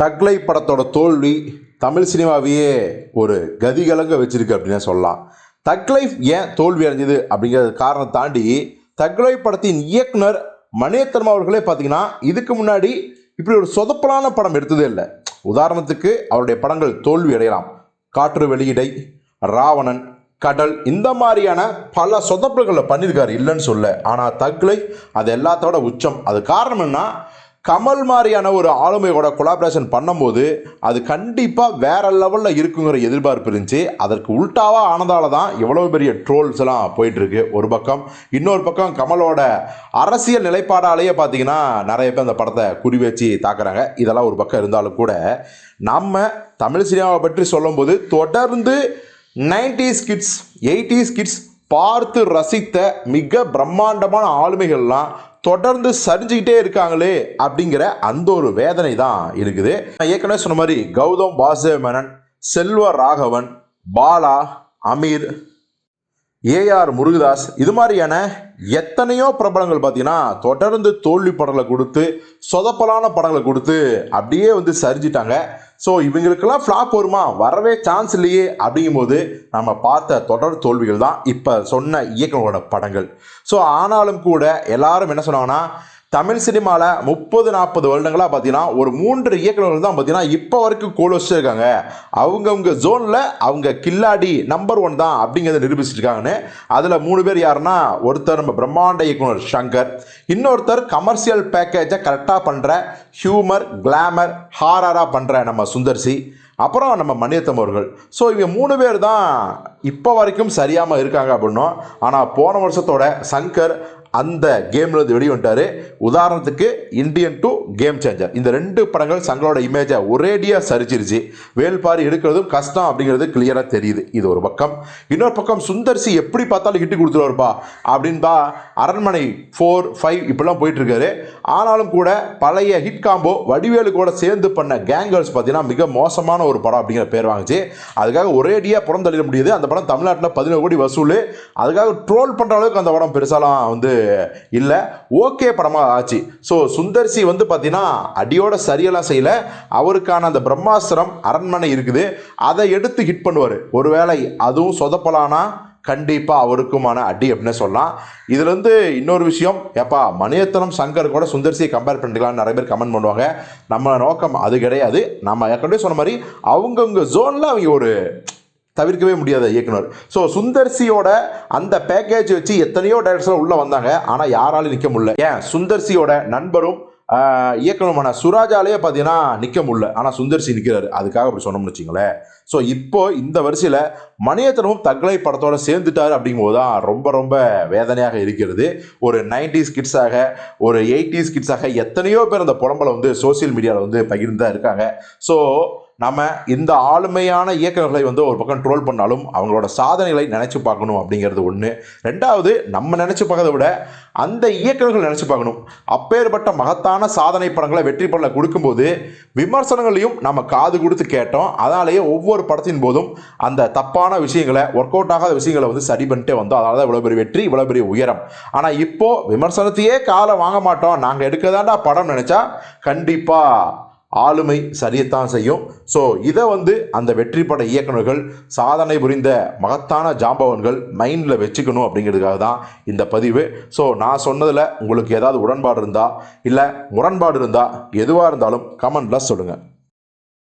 தக்லை படத்தோட தோல்வி தமிழ் சினிமாவையே ஒரு கதிகலங்க வச்சிருக்கு அப்படின்னு சொல்லலாம். தக்லைஃப் ஏன் தோல்வி அடைஞ்சது அப்படிங்கிறது காரணம் தாண்டி தக்லை படத்தின் இயக்குனர் மணியத்தர்மா அவர்களே பார்த்தீங்கன்னா இதுக்கு முன்னாடி இப்படி ஒரு சொதப்பலான படம் எடுத்ததே இல்லை. உதாரணத்துக்கு அவருடைய படங்கள் தோல்வி அடையலாம். காற்று வெளியிடை ராவணன் கடல் இந்த மாதிரியான பல சொதப்பல்களை பண்ணியிருக்காரு இல்லைன்னு சொல்ல. ஆனால் தக்லை அது எல்லாத்தோட உச்சம். அது காரணம் என்ன கமல் மாதிரியான ஒரு ஆளுமையோட கொலாபரேஷன் பண்ணும்போது அது கண்டிப்பாக வேற லெவலில் இருக்குங்கிற எதிர்பார்ப்பு இருந்துச்சு. அதற்கு உல்ட்டாவாக ஆனதால தான் எவ்வளோ பெரிய ட்ரோல்ஸ் எல்லாம் போயிட்டுருக்கு. ஒரு பக்கம் இன்னொரு பக்கம் கமலோட அரசியல் நிலைப்பாடாலேயே பார்த்தீங்கன்னா நிறைய பேர் அந்த படத்தை குறி வச்சு தாக்குறாங்க. இதெல்லாம் ஒரு பக்கம் இருந்தாலும் கூட நம்ம தமிழ் சினிமாவை பற்றி சொல்லும்போது தொடர்ந்து நைன்டிஸ் கிட்ஸ் எயிட்டிஸ் கிட்ஸ் பார்த்து ரசித்த மிக பிரம்மாண்டமான ஆளுமைகள்லாம் தொடர்ந்து சரிஞ்சுக்கிட்டே இருக்காங்களே அப்படிங்கிற அந்த ஒரு வேதனை தான் இருக்குது. நான் ஏற்கனவே சொன்ன மாதிரி கௌதம் வாசுதேவ மேனன் செல்வ ராகவன் பாலா அமீர் ஏஆர் முருகதாஸ் இது மாதிரியான எத்தனையோ பிரபலங்கள் பார்த்தீங்கன்னா தொடர்ந்து தோல்வி படங்களை கொடுத்து சொதப்பலான படங்களை கொடுத்து அப்படியே வந்து சரிஞ்சிட்டாங்க. ஸோ இவங்களுக்கெல்லாம் ஃப்ளாப் வருமா? வரவே சான்ஸ் இல்லையே. அப்படிங்கும்போது நம்ம பார்த்த தொடர் தோல்விகள் தான் இப்போ சொன்ன இயக்குனரோட படங்கள். ஸோ ஆனாலும் கூட எல்லாரும் என்ன சொன்னாங்கன்னா தமிழ் சினிமாவில் முப்பது நாற்பது வருடங்களாக பார்த்தீங்கன்னா ஒரு மூன்று இயக்குநர்கள் தான் பார்த்தீங்கன்னா இப்போ வரைக்கும் கோல் வச்சுருக்காங்க. அவங்கவுங்க ஜோனில் அவங்க கில்லாடி நம்பர் ஒன் தான் அப்படிங்கிறத நிரூபிச்சிருக்காங்கன்னு. அதில் மூணு பேர் யாருன்னா ஒருத்தர் நம்ம பிரம்மாண்ட இயக்குனர் சங்கர் இன்னொருத்தர் கமர்ஷியல் பேக்கேஜை கரெக்டாக பண்ணுற ஹியூமர் கிளாமர் ஹாரராக பண்ணுற நம்ம சுந்தர்சி அப்புறம் நம்ம மணியத்தம் அவர்கள். ஸோ இவங்க மூணு பேர் தான் இப்போ வரைக்கும் சரியாமல் இருக்காங்க அப்படின்னும். ஆனால் போன வருஷத்தோட சங்கர் அந்த கேமில் இருந்து வெளியே வந்துட்டார். உதாரணத்துக்கு இந்தியன் டு கேம் சேஞ்சர் இந்த ரெண்டு படங்கள் சங்களோட இமேஜை ஒரேடியாக சரிச்சிருச்சு. வேல்பாரி எடுக்கிறதும் கஷ்டம் அப்படிங்கிறது கிளியராக தெரியுது. இது ஒரு பக்கம். இன்னொரு பக்கம் சுந்தர்சி எப்படி பார்த்தாலும் ஹிட்டு கொடுத்துருவாருப்பா அப்படின்பா அரண்மனை ஃபோர் ஃபைவ் இப்படிலாம் போயிட்டுருக்காரு. ஆனாலும் கூட பழைய ஹிட் காம்போ வடிவேலு கூட சேர்ந்து பண்ண கேங்கர்ஸ் பார்த்தீங்கன்னா மிக மோசமான ஒரு படம் அப்படிங்கிற பேர் வாங்குச்சு. அதுக்காக ஒரேடியாக புறம் தள்ளிட முடியுது. அந்த படம் தமிழ்நாட்டில் பதினேழு கோடி வசூல். அதுக்காக ட்ரோல் பண்ணுற அளவுக்கு அந்த படம் பெருசாலாம் வந்து இல்லை ஓகே படமாக ஆச்சு. ஸோ சுந்தர்சி வந்து பார்த்தீங்கன்னா அடியோட சரியெல்லாம் செய்யல. அவருக்கான அந்த பிரம்மாஸ்திரம் அரண்மனை இருக்குது. அதை எடுத்து ஹிட் பண்ணுவார். ஒருவேளை அதுவும் சொதப்பலானா கண்டிப்பாக அவருக்குமான அடி அப்படின்னு சொல்லலாம். இதுலேருந்து இன்னொரு விஷயம் ஏப்பா மணியத்தனம் சங்கர் கூட சுந்தர்சியை கம்பேர் பண்ணிக்கலாம்னு நிறைய பேர் கமெண்ட் பண்ணுவாங்க. நம்ம நோக்கம் அது கிடையாது. நம்ம ஏற்கனவே சொன்ன மாதிரி அவங்கவுங்க ஜோனில் அவங்க ஒரு தவிர்க்கவே முடியாத இயக்குனர். ஸோ சுந்தர்சியோட அந்த பேக்கேஜ் வச்சு எத்தனையோ டைரக்டர் உள்ளே வந்தாங்க. ஆனால் யாராலும் நிற்க முடியல. ஏன்? சுந்தர்சியோட நண்பரும் இயக்குனருமான சுராஜாலேயே பார்த்தீங்கன்னா நிற்க முடியல. ஆனால் சுந்தர்சி நிற்கிறாரு அதுக்காக அப்படி சொன்னோம்னு வச்சுங்களேன் ஸோ இப்போ இந்த வரிசையில் மணியத்தனமும் தக்லை படத்தோட சேர்ந்துட்டாரு அப்படிங்கும்போது தான் ரொம்ப ரொம்ப வேதனையாக இருக்கிறது. ஒரு நைன்டிஸ் கிட்ஸாக ஒரு எயிட்டிஸ் கிட்ஸாக எத்தனையோ பேர் அந்த புலம்பலை வந்து சோஷியல் மீடியாவில் வந்து பகிர்ந்து தான் இருக்காங்க. ஸோ நம்ம இந்த ஆளுமையான இயக்கங்களை வந்து ஒரு பக்கம் ட்ரோல் பண்ணாலும் அவங்களோட சாதனைகளை நினச்சி பார்க்கணும் அப்படிங்கிறது ஒன்று ரெண்டாவது நம்ம நினச்சி பார்க்கறத விட அந்த இயக்கங்கள் நினச்சி பார்க்கணும். அப்பேற்பட்ட மகத்தான சாதனை படங்களை வெற்றி படங்களை கொடுக்கும்போது விமர்சனங்களையும் நம்ம காது கொடுத்து கேட்டோம். அதனாலேயே ஒவ்வொரு படத்தின் போதும் அந்த தப்பான விஷயங்களை ஒர்க் அவுட் ஆகாத விஷயங்களை வந்து சரி பண்ணிட்டே வந்தோம். அதனால தான் இவ்வளோ பெரிய வெற்றி இவ்வளோ பெரிய உயரம். ஆனால் இப்போது விமர்சனத்தையே காலை வாங்க மாட்டோம். நாங்கள் எடுக்கதாண்டா படம் நினச்சா கண்டிப்பாக ஆளுமை சரியத்தான் செய்யும். ஸோ இதை வந்து அந்த வெற்றி பட இயக்குனர்கள் சாதனை புரிந்த மகத்தான ஜாம்பவன்கள் மைண்டில் வச்சுக்கணும் அப்படிங்கிறதுக்காக தான் இந்த பதிவு. ஸோ நான் சொன்னதில் உங்களுக்கு ஏதாவது உடன்பாடு இருந்தால் இல்லை முரண்பாடு இருந்தால் எதுவாக இருந்தாலும் கமெண்டில் சொல்லுங்கள்